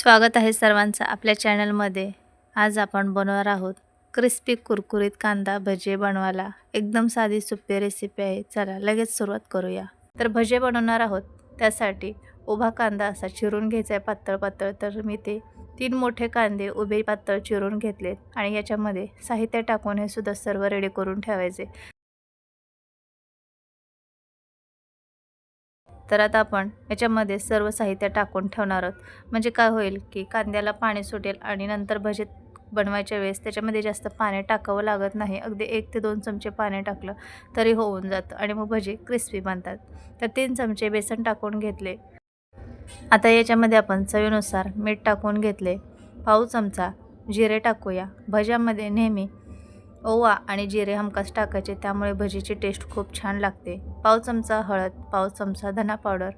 स्वागत आहे सर्वांचं आपल्या चॅनलमध्ये. आज आपण बनवणार आहोत क्रिस्पी कुरकुरीत कांदा भजे बनवायला. एकदम साधी सोपी रेसिपी आहे. चला लगेच सुरुवात करूया. तर भजे बनवणार आहोत. त्यासाठी उभा कांदा असा चिरून घ्यायचा आहे पातळ पातळ तर मी ते तीन मोठे कांदे उभे पातळ चिरून घेतलेत. आणि याच्यामध्ये साहित्य टाकून हे सुद्धा सर्व रेडी करून ठेवायचे. तर आता आपण याच्यामध्ये सर्व साहित्य टाकून ठेवणार आहोत. म्हणजे काय होईल की कांद्याला पाणी सुटेल आणि नंतर भजे बनवायच्या वेळेस त्याच्यामध्ये जास्त पाणी टाकावं लागत नाही. अगदी एक ते दोन चमचे पाणी टाकलं तरी होऊन जातं आणि मग भजी क्रिस्पी बनतात. तर तीन चमचे बेसन टाकून घेतले. आता याच्यामध्ये आपण चवीनुसार मीठ टाकून घेतले. पाऊ चमचा जिरे टाकूया. भज्यामध्ये नेहमी ओवा आणि जिरे हमखास टाकायचे त्यामुळे भजीची टेस्ट खूप छान लागते. पाव चमचा हळद पाव चमचा धना पावडर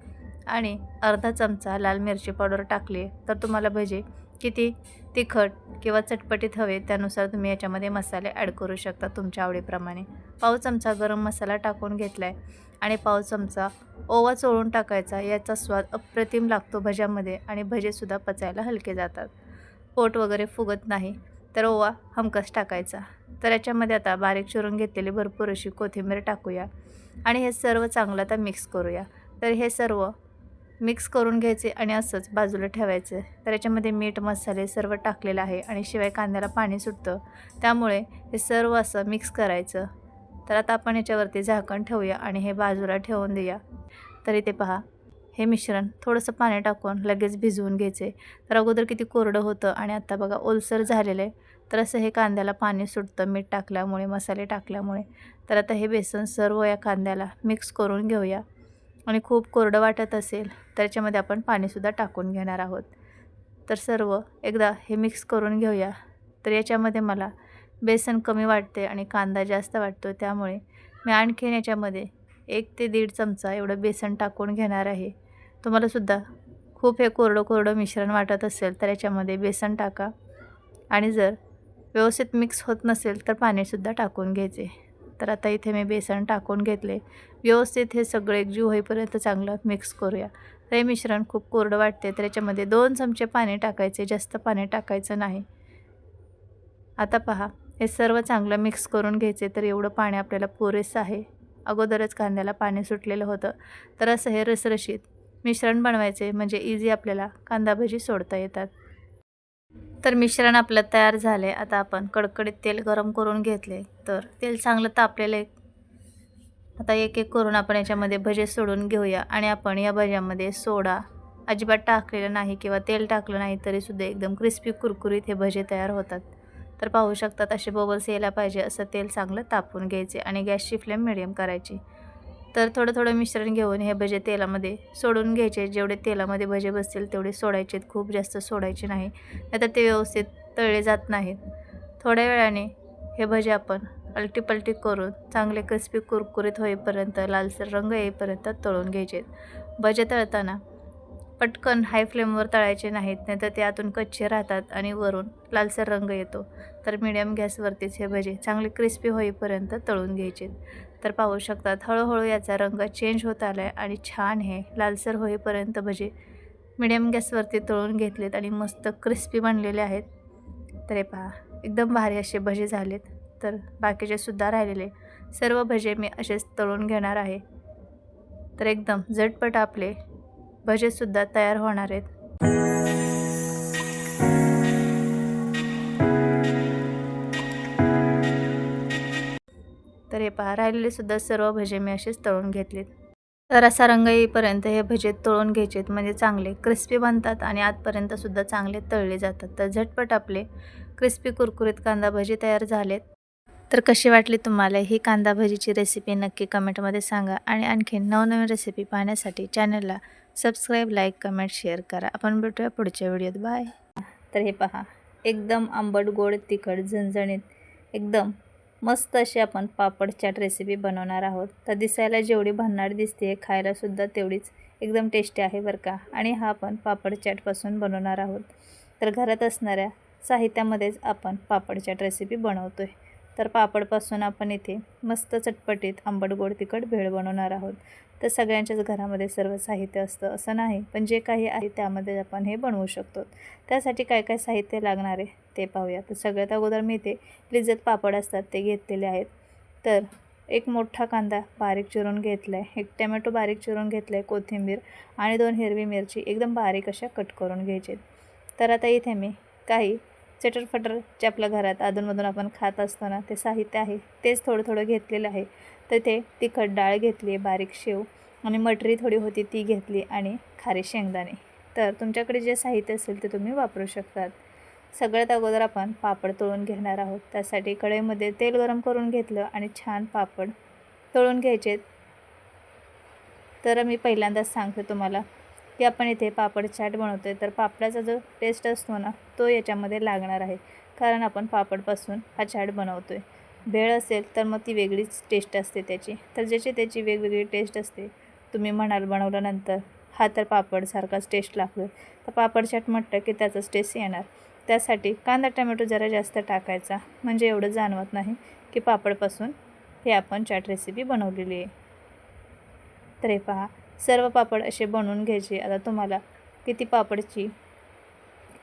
आणि अर्धा चमचा लाल मिरची पावडर टाकली तर तुम्हाला भजी किती तिखट किंवा चटपटीत हवे त्यानुसार तुम्ही याच्यामध्ये मसाले ॲड करू शकता तुमच्या आवडीप्रमाणे. पाव चमचा गरम मसाला टाकून घेतला आहे आणि पाव चमचा ओवा चोळून टाकायचा याचा स्वाद अप्रतिम लागतो भज्यामध्ये आणि भजेसुद्धा पचायला हलके जातात. पोट वगैरे फुगत नाही. तर ओवा हमकस टाकायचा. तर याच्यामध्ये आता बारीक चिरून घेतलेली भरपूर अशी कोथिंबीर टाकूया. आणि हे सर्व चांगलं आता मिक्स करूया. तर हे सर्व मिक्स करून घ्यायचे आणि असंच बाजूला ठेवायचं. तर याच्यामध्ये मीठ मसाले सर्व टाकलेलं आहे आणि शिवाय कांद्याला पाणी सुटतं. त्यामुळे हे सर्व असं मिक्स करायचं. तर आता आपण याच्यावरती झाकण ठेवूया आणि हे बाजूला ठेवून देऊया. तर इथे पहा हे मिश्रण थोडंसं पाणी टाकून लगेच भिजवून घ्यायचे. तर अगोदर किती कोरडं होतं आणि आता बघा ओलसर झालेलं आहे. तर असं हे कांद्याला पाणी सुटतं मीठ टाकल्यामुळे मसाले टाकल्यामुळे. तर आता हे बेसन सर्व या कांद्याला मिक्स करून घेऊया. आणि खूप कोरडं वाटत असेल तर याच्यामध्ये आपण पाणीसुद्धा टाकून घेणार आहोत. तर सर्व एकदा हे मिक्स करून घेऊया. तर याच्यामध्ये मला बेसन कमी वाटते आणि कांदा जास्त वाटतो त्यामुळे मी आणखीन याच्यामध्ये एक ते दीड चमचा एवढं बेसन टाकून घेणार आहे. तुम्हालासुद्धा खूप हे कोरडं कोरडं मिश्रण वाटत असेल तर याच्यामध्ये बेसन टाका. आणि जर व्यवस्थित मिक्स होत नसेल तर पाणीसुद्धा टाकून घ्यायचे. तर आता इथे मी बेसन टाकून घेतले. व्यवस्थित हे सगळं एकजीव होईपर्यंत चांगलं मिक्स करूया. तर हे मिश्रण खूप कोरडं वाटते तर याच्यामध्ये दोन चमचे पाणी टाकायचे. जास्त पाणी टाकायचं नाही. आता पहा हे सर्व चांगलं मिक्स करून घ्यायचे तर एवढं पाणी आपल्याला पुरेसं आहे. अगोदरच कांद्याला पाणी सुटलेलं होतं. तर असं हे रसरशीत मिश्रण बनवायचे म्हणजे इझी आपल्याला कांदा भजी सोडता येतात. तर मिश्रण आपलं तयार झाले. आता आपण कडकडीत तेल गरम करून घेतले. तर तेल चांगलं तापलेलं. आहे आता एक एक करून आपण याच्यामध्ये भजे सोडून घेऊया. आणि आपण या भज्यामध्ये सोडा. अजिबात टाकलेलं नाही किंवा तेल टाकलं नाही तरीसुद्धा एकदम क्रिस्पी कुरकुरीत हे भजे तयार होतात. तर पाहू शकतात असे बबल्स यायला पाहिजे असं तेल चांगलं तापून घ्यायचे आणि गॅसची फ्लेम मिडियम करायची. तर थोडं थोडं मिश्रण घेऊन हे भजे तेलामध्ये सोडून घ्यायचे. जेवढे तेलामध्ये भजे बसतील तेवढे सोडायचे खूप जास्त सोडायचे नाही. नाहीतर ते व्यवस्थित तळले जात नाहीत. थोड्या वेळाने हे भजे आपण अलटीपलटी करून चांगले क्रिस्पी कुरकुरीत होईपर्यंत लालसर रंग येईपर्यंत तळून घ्यायचे भजे तळताना पटकन हाय फ्लेमवर तळायचे नाहीत नाहीतर ते आतून कच्चे राहतात आणि वरून लालसर रंग येतो. तर मिडियम गॅसवरतीच हे भजे चांगले क्रिस्पी होईपर्यंत तळून घ्यायचे. तर पाहू शकतात हळूहळू याचा रंग चेंज होत आला आहे आणि छान हे लालसर होईपर्यंत भजे मिडियम गॅसवरती तळून घेतलेत आणि मस्त क्रिस्पी बनलेले आहेत. तर हे पहा एकदम भारी असे भजे झालेत. तर बाकीचे सुद्धा राहिलेले. सर्व भजे मी असेच तळून घेणार आहे. तर एकदम झटपट आपले भजेसुद्धा तयार होणार आहेत. तर हे पहा राहिलेले सुद्धा सर्व भजे मी असेच तळून घेतलेत. तर असा रंग येईपर्यंत हे भजे तळून घ्यायचेत म्हणजे चांगले क्रिस्पी बनतात आणि आतपर्यंत सुद्धा चांगले तळले जातात. तर झटपट आपले क्रिस्पी कुरकुरीत कांदा भजी तयार झालेत. तर कशी वाटली तुम्हाला ही कांदा भजीची रेसिपी नक्की कमेंटमध्ये सांगा आणि आणखीन नवनवीन रेसिपी पाहण्यासाठी चॅनलला सबस्क्राईब लाईक कमेंट शेअर करा. आपण भेटूया पुढच्या व्हिडिओत बाय तर हे पहा. एकदम आंबट गोड तिखट झणझणीत एकदम मस्त अशी आपण पापड चाट रेसिपी बनवणार आहोत. तर दिसायला जेवढी भन्नाट दिसते खायलासुद्धा तेवढीच एकदम टेस्टी आहे बरं का. आणि हा आपण पापड चाटपासून बनवणार आहोत. तर घरात असणाऱ्या साहित्यामध्येच आपण पापड चाट रेसिपी बनवतो आहे तर पापडपासून आपण इथे मस्त चटपटीत आंबट गोड तिखट भेळ बनवणार आहोत. तर सगळ्यांच्याच घरामध्ये सर्व साहित्य असतं असं नाही पण जे काही आहे त्यामध्ये आपण हे बनवू शकतो. त्यासाठी काय काय साहित्य लागणार आहे ते पाहूया. तर सगळ्यात अगोदर मी इथे लिजत पापड असतात ते घेतलेले आहेत. तर एक मोठा कांदा बारीक चिरून घेतला आहे एक टमॅटो बारीक चिरून घेतला आहे कोथिंबीर आणि दोन हिरवी मिरची एकदम बारीक अशा कट करून घ्यायचे तर आता इथे मी काही चटरफटर जे आपल्या घरात अधूनमधून आपण खात असतो ना ते साहित्य आहे तेच थोडं थोडं घेतलेलं आहे. तर ते तिखट डाळ घेतली आहे बारीक शेव आणि मटरी थोडी होती ती घेतली आणि खारे शेंगदाणे. तर तुमच्याकडे जे साहित्य असेल ते तुम्ही वापरू शकतात. सगळ्यात अगोदर आपण पापड तळून घेणार आहोत. त्यासाठी कढईमध्ये तेल गरम करून घेतलं आणि छान पापड तळून घ्यायचे. तर मी पहिल्यांदाच सांगते तुम्हाला. की आपण इथे पापड चाट बनवतो आहे तर पापडाचा जो टेस्ट असतो ना तो याच्यामध्ये लागणार आहे. कारण आपण पापडपासून हा चाट बनवतो आहे भेळ असेल तर मग ती वेगळीच टेस्ट असते त्याची. तर ज्याची त्याची वेगवेगळी टेस्ट असते तुम्ही म्हणाल बनवल्यानंतर हा तर पापडसारखाच टेस्ट लागतो तर पापड चाट म्हटलं की त्याचाच टेस्ट येणार. त्यासाठी कांदा टमॅटो जरा जास्त टाकायचा. म्हणजे एवढं जाणवत नाही की पापडपासून हे आपण चाट रेसिपी बनवलेली आहे. तर हे पहा सर्व पापड असे बनवून घ्यायचे. आता तुम्हाला किती पापडची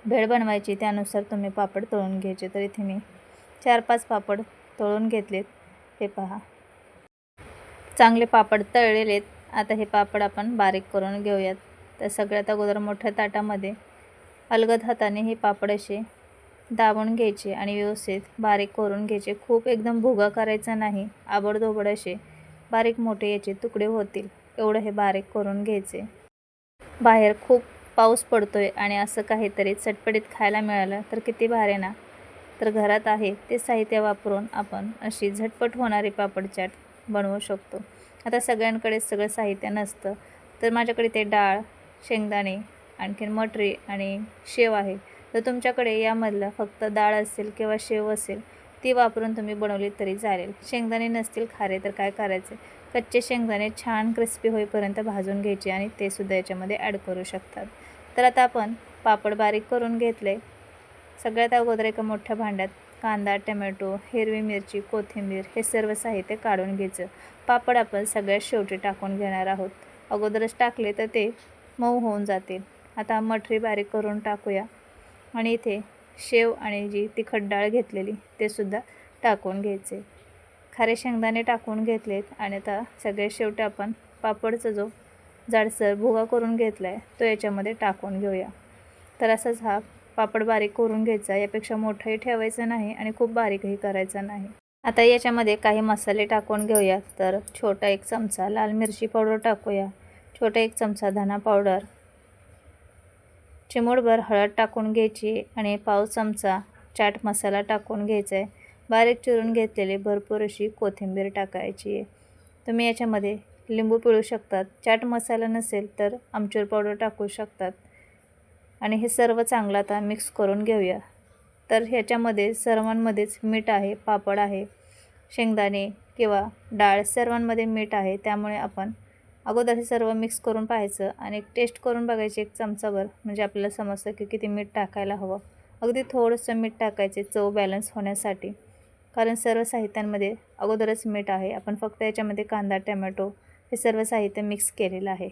भेळ बनवायची त्यानुसार तुम्ही पापड तळून घ्यायचे. तर इथे मी चार पाच पापड तळून घेतलेत. हे पहा. चांगले पापड तळलेले आता हे पापड आपण बारीक करून घेऊयात. तर सगळ्यात अगोदर मोठ्या ताटामध्ये अलगद हाताने हे पापड असे दाबून घ्यायचे आणि व्यवस्थित बारीक करून घ्यायचे. खूप एकदम भुगा करायचा नाही. आबडधोबड असे बारीक मोठे याचे तुकडे होतील. एवढं हे बारीक करून घ्यायचे. बाहेर खूप पाऊस पडतोय आणि असं काहीतरी चटपटीत खायला मिळालं तर किती भारी ना. तर घरात आहे ते साहित्य वापरून आपण अशी झटपट होणारी पापड चाट बनवू शकतो. आता सगळ्यांकडे सगळं साहित्य नसतं. तर माझ्याकडे ते डाळ शेंगदाणे आणखीन मटरी आणि शेव आहे. तर तुमच्याकडे यामधलं फक्त डाळ असेल किंवा शेव असेल ती वापरून तुम्ही बनवली तरी चालेल. शेंगदाणे नसतील खारे तर काय करायचे? कच्चे शेंगदाणे छान क्रिस्पी होईपर्यंत भाजून घ्यायचे आणि ते सुद्धा याच्यामध्ये ॲड करू शकतात. तर आता आपण पापड बारीक करून घेतले. सगळ्यात अगोदर एका मोठ्या भांड्यात कांदा टमॅटो हिरवी मिरची कोथिंबीर हे सर्व साहित्य काढून घ्यायचं. पापड आपण सगळ्यात शेवटी टाकून घेणार आहोत. अगोदरच टाकले तर ते मऊ होऊन जातील. आता मठरी बारीक करून टाकूया. आणि इथे शेव आणि जी तिखट डाळ घेतलेली ते सुद्धा टाकून घ्यायचे. खारे शेंगदाणे टाकून घेतलेत आणि आता सगळ्यात शेवटी आपण पापडचा जो जाडसर भुगा करून घेतला आहे तो याच्यामध्ये टाकून घेऊया. तर असंच हा पापड बारीक करून घ्यायचा यापेक्षा मोठाही ठेवायचा नाही आणि खूप बारीकही करायचा नाही. आता याच्यामध्ये काही मसाले टाकून घेऊया तर छोटा एक चमचा लाल मिरची पावडर टाकूया छोटा एक चमचा धना पावडर चिमूटभर हळद टाकून घ्यायची आणि पाव चमचा चाट मसाला टाकून घ्यायचा आहे बारीक चिरून घेतलेली भरपूर अशी कोथिंबीर टाकायची आहे. तुम्ही याच्यामध्ये लिंबू पिळू शकतात. चाट मसाला नसेल तर आमचूर पावडर टाकू शकतात. आणि हे सर्व चांगलं आता मिक्स करून घेऊया. तर ह्याच्यामध्ये सर्वांमध्येच मीठ आहे पापड आहे शेंगदाणे किंवा डाळ सर्वांमध्ये मीठ आहे. त्यामुळे आपण अगोदर हे सर्व मिक्स करून पाहायचं आणि टेस्ट करून बघायची एक चमचाभर. म्हणजे आपल्याला समजतं की किती मीठ टाकायला हवं. अगदी थोडंसं मीठ टाकायचे चव बॅलन्स होण्यासाठी. कारण सर्व साहित्यांमध्ये अगोदरच मीठ आहे. आपण फक्त याच्यामध्ये कांदा टमॅटो हे सर्व साहित्य मिक्स केलेलं आहे.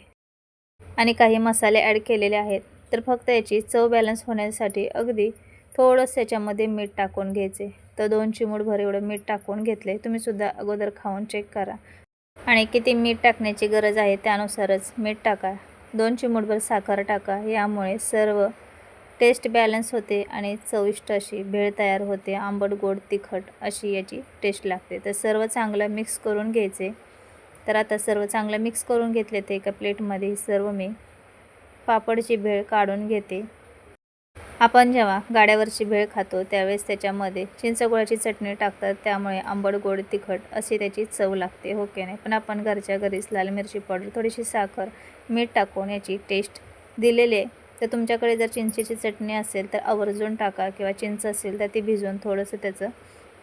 आणि काही मसाले ॲड केलेले आहेत. तर फक्त याची चव बॅलन्स होण्यासाठी अगदी थोडंसं याच्यामध्ये मीठ टाकून घ्यायचे. तर दोन चिमूटभर एवढं मीठ टाकून घेतले. तुम्हीसुद्धा अगोदर खाऊन चेक करा. आणि किती मीठ टाकण्याची गरज आहे त्यानुसारच मीठ टाका. दोन चिमूटभर साखर टाका. यामुळे सर्व टेस्ट बॅलन्स होते आणि चविष्ट अशी भेळ तयार होते आंबट गोड तिखट अशी याची टेस्ट लागते. तर सर्व चांगलं मिक्स करून घ्यायचे. तर आता सर्व चांगलं मिक्स करून घेतले ते एका प्लेटमध्ये सर्व मी पापडची भेळ काढून घेते. आपण जेव्हा गाड्यावरची भेळ खातो त्यावेळेस त्याच्यामध्ये चिंचगुळाची चटणी टाकतात. त्यामुळे आंबट गोड तिखट अशी त्याची चव लागते हो की नाही? पण आपण घरच्या घरीच लाल मिरची पावडर थोडीशी साखर मीठ टाकून याची टेस्ट दिलेली आहे. तर तुमच्याकडे जर चिंचेची चटणी असेल तर आवर्जून टाका किंवा चिंच असेल तर ती भिजवून थोडंसं त्याचं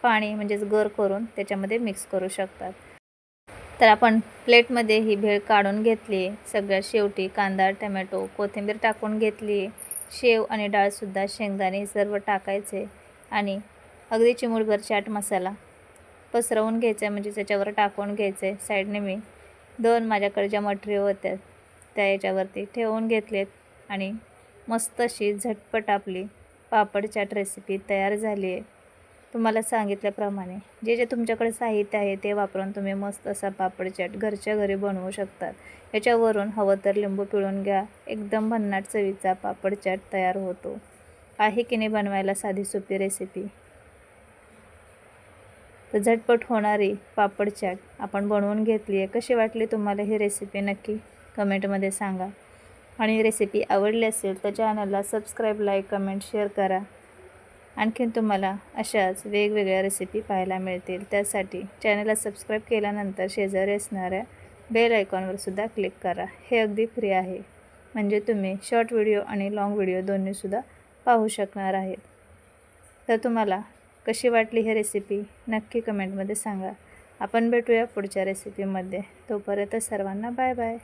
पाणी म्हणजेच गर करून त्याच्यामध्ये मिक्स करू शकतात. तर आपण प्लेटमध्ये ही भेळ काढून घेतली सगळ्यात शेवटी कांदा टमॅटो कोथिंबीर टाकून घेतली शेव आणि डाळसुद्धा शेंगदाणे सर्व टाकायचे आणि अगदी चिमूटभर चाट मसाला पसरवून घ्यायचं आहे म्हणजे त्याच्यावर टाकून घ्यायचं. आहे साईडने मी दोन माझ्याकडे ज्या मटेरियल होत्या त्या याच्यावरती ठेवून घेतलेत. आणि मस्त अशी झटपट आपली पापड चाट रेसिपी तयार झाली आहे. तुम्हाला सांगितल्याप्रमाणे जे जे तुमच्याकडे साहित्य आहे ते वापरून तुम्ही मस्त असा पापड चाट घरच्या घरी बनवू शकतात. याच्यावरून हवं तर लिंबू पिळून घ्या. एकदम भन्नाट चवीचा पापड चाट तयार होतो. आहे की नाही बनवायला साधी सोपी रेसिपी तर झटपट होणारी पापड चाट आपण बनवून घेतली आहे. कशी वाटली तुम्हाला ही रेसिपी नक्की? कमेंटमध्ये सांगा. आणि रेसिपी आवडली असेल तर चॅनलला सबस्क्राईब लाईक कमेंट शेअर करा. आणखीन तुम्हाला अशाच वेगवेगळ्या रेसिपी पाहायला मिळतील. त्यासाठी चॅनलला सबस्क्राईब केल्यानंतर शेजारी असणाऱ्या बेल आयकॉनवर सुद्धा क्लिक करा. हे अगदी फ्री आहे. म्हणजे तुम्ही शॉर्ट व्हिडिओ आणि लाँग व्हिडिओ दोन्हीसुद्धा पाहू शकणार आहेत. तर तुम्हाला कशी वाटली ही रेसिपी नक्की कमेंटमध्ये सांगा. आपण भेटूया पुढच्या रेसिपीमध्ये तोपर्यंत सर्वांना बाय बाय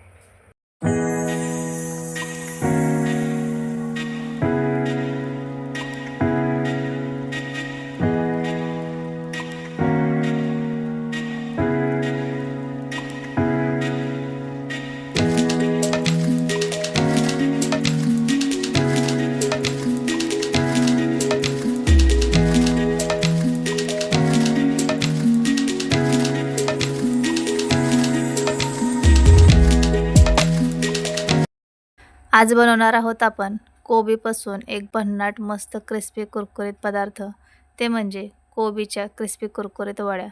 आज बनवणार आहोत आपण कोबीपासून एक भन्नाट मस्त क्रिस्पी कुरकुरीत पदार्थ. ते म्हणजे कोबीच्या क्रिस्पी कुरकुरीत वड्या.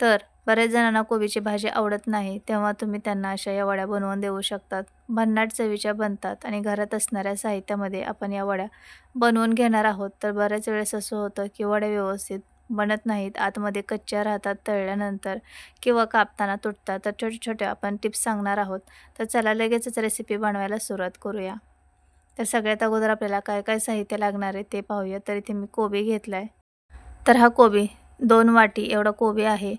तर बऱ्याच जणांना कोबीची भाजी आवडत नाही तेव्हा तुम्ही त्यांना अशा या वड्या बनवून देऊ शकतात. भन्नाट चवीच्या बनतात आणि घरात असणाऱ्या साहित्यामध्ये आपण या वड्या बनवून घेणार आहोत. तर बऱ्याच वेळेस असं होतं की वड्या व्यवस्थित बनत नाहीत. आतमध्ये कच्च्या राहतात तळल्यानंतर किंवा कापताना तुटतात. तर छोटे छोटे आपण टिप्स सांगणार आहोत. तर चला लगेचच रेसिपी बनवायला सुरुवात करूया. तर सगळ्यात अगोदर आपल्याला काय काय साहित्य लागणार आहे ते पाहूया. तर इथे मी कोबी घेतला आहे तर हा कोबी दोन वाटी एवढा कोबी आहे.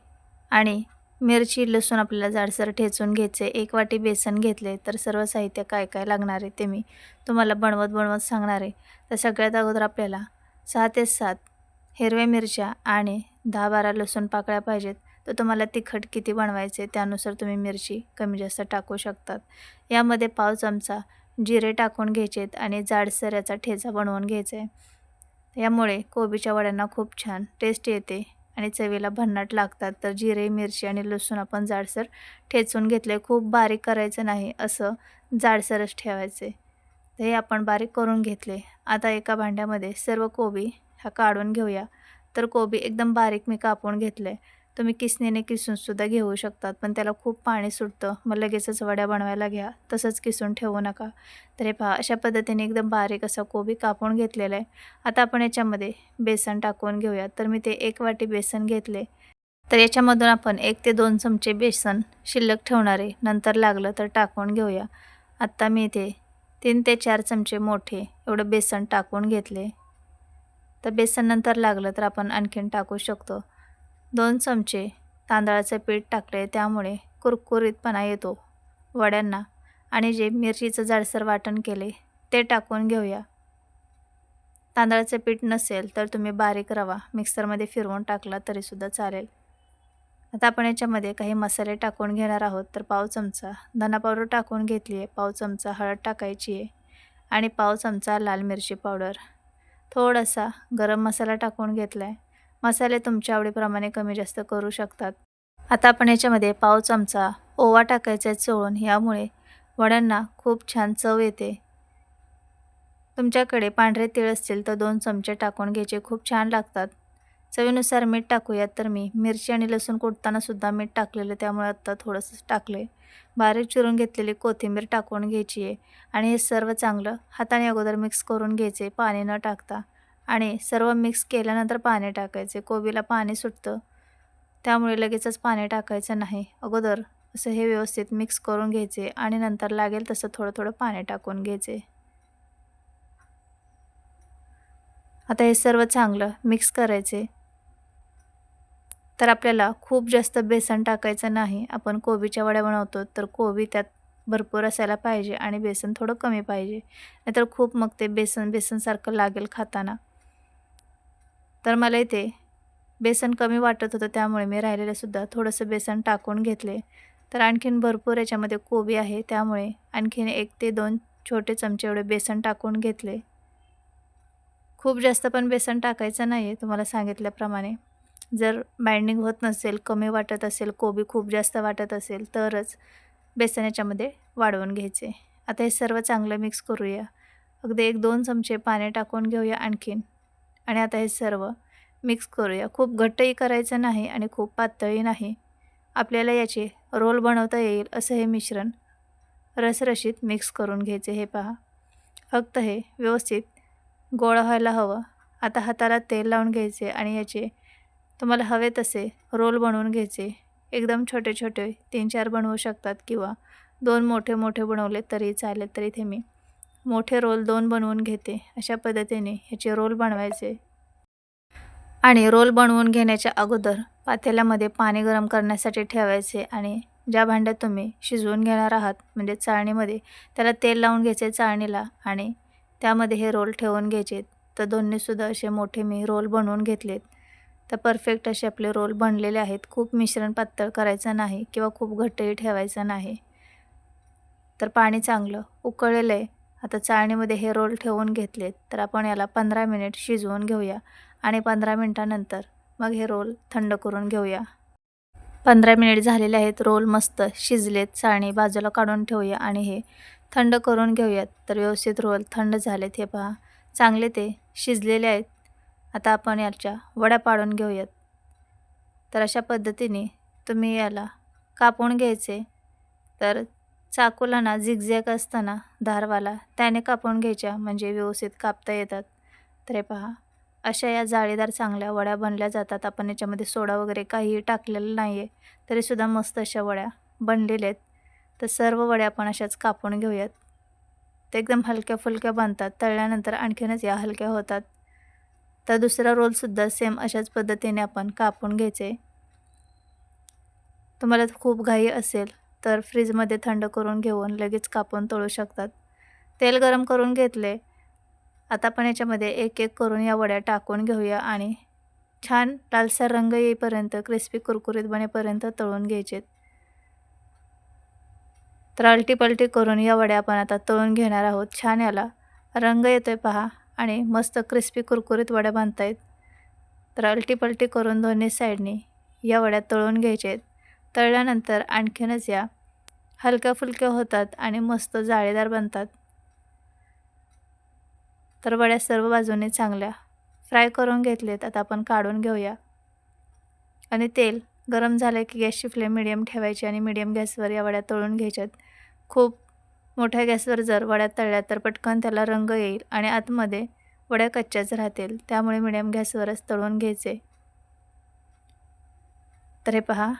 आणि मिरची लसूण आपल्याला जाडसर ठेचून घ्यायचे. एक वाटी बेसन घेतले तर सर्व साहित्य काय काय लागणार आहे ते मी तुम्हाला बनवत बनवत सांगणार आहे. तर सगळ्यात अगोदर आपल्याला सहा ते सात हिरव्या मिरच्या आणि दहा बारा लसूण पाकळ्या पाहिजेत. तर तुम्हाला तिखट किती बनवायचे त्यानुसार तुम्ही मिरची कमी जास्त टाकू शकतात. यामध्ये पाव चमचा जिरे टाकून घ्यायचेत आणि जाडसर याचा ठेचा बनवून घ्यायचा. आहे यामुळे कोबीच्या वड्यांना खूप छान टेस्ट येते आणि चवीला भन्नाट लागतात. तर जिरे मिरची आणि लसूण आपण जाडसर ठेचून घेतले खूप बारीक करायचं नाही असं जाडसरच ठेवायचे. ते हे आपण बारीक करून घेतले. आता एका भांड्यामध्ये सर्व कोबी हा काढून घेऊया. तर कोबी एकदम बारीक मी कापून घेतले तुम्ही किसणीने किसूनसुद्धा घेऊ शकतात पण त्याला खूप पाणी सुटतं. मग लगेचच वड्या बनवायला घ्या. तसंच किसून ठेवू नका. तर हे पहा अशा पद्धतीने एकदम बारीक असा कोबी कापून घेतलेला आहे. आता आपण याच्यामध्ये बेसन टाकून घेऊया. तर मी ते एक वाटी बेसन घेतले. तर याच्यामधून आपण एक ते दोन चमचे बेसन शिल्लक ठेवणारे नंतर लागलं तर टाकून घेऊया. आत्ता मी इथे तीन ते चार चमचे मोठे एवढं बेसन टाकून घेतले. तर बेसन नंतर लागलं तर आपण आणखीन टाकू शकतो. दोन चमचे तांदळाचं पीठ टाकले त्यामुळे कुरकुरीतपणा येतो वड्यांना. आणि जे मिरचीचं जाडसर वाटण केले ते टाकून घेऊया. तांदळाचं पीठ नसेल तर तुम्ही बारीक रवा मिक्सरमध्ये फिरवून टाकला तरीसुद्धा चालेल. आता आपण याच्यामध्ये काही मसाले टाकून घेणार आहोत तर पाव चमचा धना पावडर टाकून घेतली आहे. पाव चमचा हळद टाकायची आहे. आणि पाव चमचा लाल मिरची पावडर. थोडासा गरम मसाला टाकून घेतला आहे मसाले तुमच्या आवडीप्रमाणे कमी जास्त करू शकतात. आता आपण याच्यामध्ये पाव चमचा ओवा टाकायचा आहे चोळून. यामुळे वड्यांना खूप छान चव येते. तुमच्याकडे पांढरे तीळ असतील तर दोन चमचे टाकून घ्यायचे. खूप छान लागतात. चवीनुसार मीठ टाकूयात तर मी. मिरची आणि लसूण कुटताना सुद्धा मीठ टाकलेलं त्यामुळे आत्ता थोडंसं टाकले बारीक चिरून घेतलेली कोथिंबीर टाकून घ्यायची आहे. आणि हे सर्व चांगलं हाताने अगोदर मिक्स करून घ्यायचे पाणी न टाकता. आणि सर्व मिक्स केल्यानंतर पाणी टाकायचे. कोबीला पाणी सुटतं. त्यामुळे लगेचच पाणी टाकायचं नाही. अगोदर असं हे व्यवस्थित मिक्स करून घ्यायचे आणि नंतर लागेल तसं थोडं थोडं पाणी टाकून घ्यायचे. आता हे सर्व चांगलं मिक्स करायचे. तर आपल्याला खूप जास्त बेसन टाकायचं नाही. आपण कोबीच्या वड्या बनवतो तर कोबी त्यात भरपूर असायला पाहिजे आणि बेसन थोडं कमी पाहिजे. नाहीतर खूप मग ते बेसन बेसनसारखं लागेल खाताना. तर मला इथे बेसन कमी वाटत होतं त्यामुळे मी राहिलेलंसुद्धा थोडंसं बेसन टाकून घेतले. तर आणखीन भरपूर याच्यामध्ये कोबी आहे त्यामुळे आणखीन एक ते दोन छोटे चमचे एवढे बेसन टाकून घेतले. खूप जास्त पण बेसन टाकायचं नाही आहे तुम्हाला सांगितल्याप्रमाणे. जर बाइंडिंग होत नसेल कमी वाटत असेल कोबी खूप जास्त वाटत असेल तरच बेसन याच्यामध्ये वाढवून घ्यायचे. आता हे सर्व चांगलं मिक्स करूया. अगदी एक दोन चमचे पाणी टाकून घेऊया आणखीन. आणि आता हे सर्व मिक्स करूया. खूप घट्टही करायचं नाही आणि खूप पातळही नाही. आपल्याला याचे रोल बनवता येईल असं हे मिश्रण रसरशीत मिक्स करून घ्यायचे हे पहा. फक्त हे व्यवस्थित गोळा व्हायला हवं. आता हाताला तेल लावून घ्यायचे आणि याचे तुम्हाला हवे तसे रोल बनवून घ्यायचे. एकदम छोटे छोटे तीन चार बनवू शकतात किंवा दोन मोठे मोठे बनवले तरी चालेल तर इथे मी. मोठे रोल दोन बनवून घेते अशा पद्धतीने ह्याचे रोल बनवायचे. आणि रोल बनवून घेण्याच्या अगोदर पातेल्यामध्ये पाणी गरम करण्यासाठी ठेवायचे आणि ज्या भांड्यात तुम्ही शिजवून घेणार आहात म्हणजे चाळणीमध्ये त्याला तेल लावून घ्यायचे चाळणीला आणि त्यामध्ये हे रोल ठेवून घ्यायचे. तर दोन्हीसुद्धा असे मोठे मी रोल बनवून घेतलेत. तर परफेक्ट असे आपले रोल बनलेले आहेत. खूप मिश्रण पातळ करायचं नाही किंवा खूप घट्टही ठेवायचं नाही. तर पाणी चांगलं उकळलेलं आहे आता चाळणीमध्ये हे रोल ठेवून घेतलेत. तर आपण याला पंधरा मिनिट शिजवून घेऊया आणि पंधरा मिनटानंतर मग हे रोल थंड करून घेऊया. पंधरा मिनिट झालेले आहेत. रोल मस्त शिजलेत. चाळणी बाजूला काढून ठेवूया आणि हे थंड करून घेऊयात. तर व्यवस्थित रोल थंड झालेत हे पहा. चांगले ते शिजलेले आहेत. आता आपण याच्या वड्या पाडून घेऊयात. तर अशा पद्धतीने तुम्ही याला कापून घ्यायचे. तर चाकूला ना झिगझॅग असताना धारवाला त्याने कापून घ्यायच्या म्हणजे व्यवस्थित कापता येतात. तर हे पहा अशा या जाळीदार चांगल्या वड्या बनल्या जातात. आपण याच्यामध्ये सोडा वगैरे काहीही टाकलेलं नाही आहे तरीसुद्धा मस्त अशा वड्या बनलेल्या आहेत. तर सर्व वड्या आपण अशाच कापून घेऊयात. ते एकदम हलक्या फुलक्या बनतात. तळल्यानंतर आणखीनच या हलक्या होतात. तर दुसरा रोलसुद्धा सेम अशाच पद्धतीने आपण कापून घ्यायचे. तुम्हाला खूप घाई असेल तर फ्रीजमध्ये थंड करून घेऊन लगेच कापून तळू शकतात. तेल गरम करून घेतले. आता आपण याच्यामध्ये एक एक करून या वड्या टाकून घेऊया आणि छान लालसर रंग येईपर्यंत क्रिस्पी कुरकुरीत बनेपर्यंत तळून घ्यायचे. तर अलटी पलटी करून या वड्या आपण आता तळून घेणार आहोत. छान याला रंग येतोय पहा. आणि मस्त क्रिस्पी कुरकुरीत वड्या बांधतायत तर अलटीपलटी करून दोन्ही साईडनी या वड्या तळून घ्यायचे आहेत तळल्यानंतर आणखीनच या. हलक्या फुलक्या होतात आणि मस्त जाळीदार बनतात. तर वड्या सर्व बाजूने चांगल्या फ्राय करून घेतलेत. आता आपण काढून घेऊया. आणि तेल गरम झालं की गॅसची फ्लेम मिडियम ठेवायची आणि मिडियम गॅसवर या वड्या तळून घ्यायच्यात. खूप मोठ्या गॅसवर जर वड्या तळल्या तर पटकन त्याला रंग येईल आणि आतमध्ये वड्या कच्च्याच राहतील. त्यामुळे मिडियम गॅसवरच तळून घ्यायचे. तर हे पहा.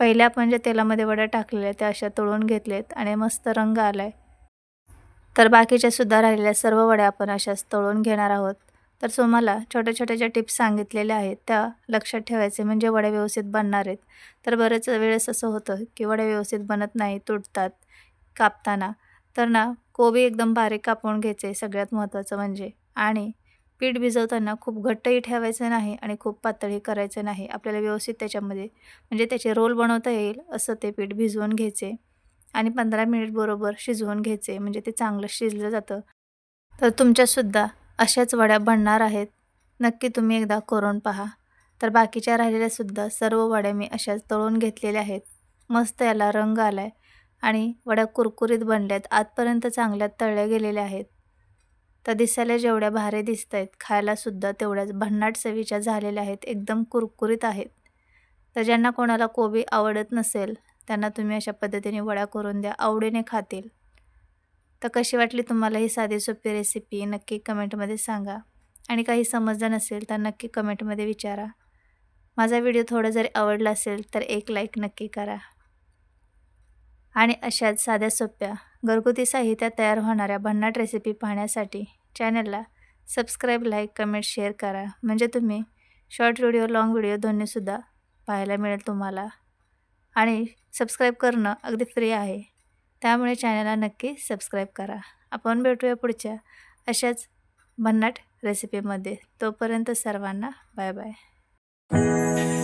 पहिल्या आपण ज्या तेलामध्ये वड्या टाकलेल्या त्या अशा तळून घेतलेत आणि मस्त रंग आला आहे तर बाकीच्या सुद्धा राहिलेल्या सर्व वड्या आपण अशाच तळून घेणार आहोत. तर तुम्हाला छोट्या छोट्या ज्या टिप्स सांगितलेल्या आहेत त्या लक्षात ठेवायचे म्हणजे वड्या व्यवस्थित बनणार आहेत. तर बरेच वेळेस असं होतं की वड्या व्यवस्थित बनत नाही तुटतात. कापताना. तर ना कोबी एकदम बारीक कापून घ्यायचे सगळ्यात महत्त्वाचं म्हणजे. आणि पीठ भिजवताना खूप घट्टही ठेवायचं नाही आणि खूप पातळही करायचं नाही. आपल्याला व्यवस्थित त्याच्यामध्ये म्हणजे त्याचे रोल बनवता येईल असं ते पीठ भिजवून घ्यायचे. आणि पंधरा मिनिट बरोबर शिजवून घ्यायचे म्हणजे ते चांगलं शिजलं जातं. तर तुमच्यासुद्धा अशाच वड्या बनणार आहेत. नक्की तुम्ही एकदा करून पहा. तर बाकीच्या राहिलेल्यासुद्धा सर्व वड्या मी अशाच तळून घेतलेल्या आहेत. मस्त याला रंग आला आहे आणि वड्या कुरकुरीत बनल्यात आतपर्यंत चांगल्या तळल्या गेलेल्या आहेत. तर दिसायला जेवढ्या भारे दिसत आहेत खायलासुद्धा तेवढ्याच भन्नाट चवीच्या झालेल्या आहेत एकदम कुरकुरीत आहेत. तर ज्यांना कोणाला कोबी आवडत नसेल त्यांना तुम्ही अशा पद्धतीने वड्या करून द्या आवडीने खातील. तर कशी वाटली तुम्हाला ही साधी सोपी रेसिपी नक्की कमेंटमध्ये सांगा. आणि काही समजलं नसेल तर नक्की कमेंटमध्ये विचारा. माझा व्हिडिओ थोडा जरी आवडला असेल तर एक लाईक नक्की करा. आणि अशाच साध्या सोप्या घरगुती साहित्यात तयार होणाऱ्या भन्नाट रेसिपी पाहण्यासाठी चॅनलला सबस्क्राईब लाईक कमेंट शेअर करा. म्हणजे तुम्ही शॉर्ट व्हिडिओ लाँग व्हिडिओ दोन्हीसुद्धा पाहायला मिळेल तुम्हाला. आणि सबस्क्राईब करणं अगदी फ्री आहे. त्यामुळे चॅनलला नक्की सबस्क्राईब करा. आपण भेटूया पुढच्या अशाच भन्नाट रेसिपीमध्ये तोपर्यंत सर्वांना बाय बाय आहे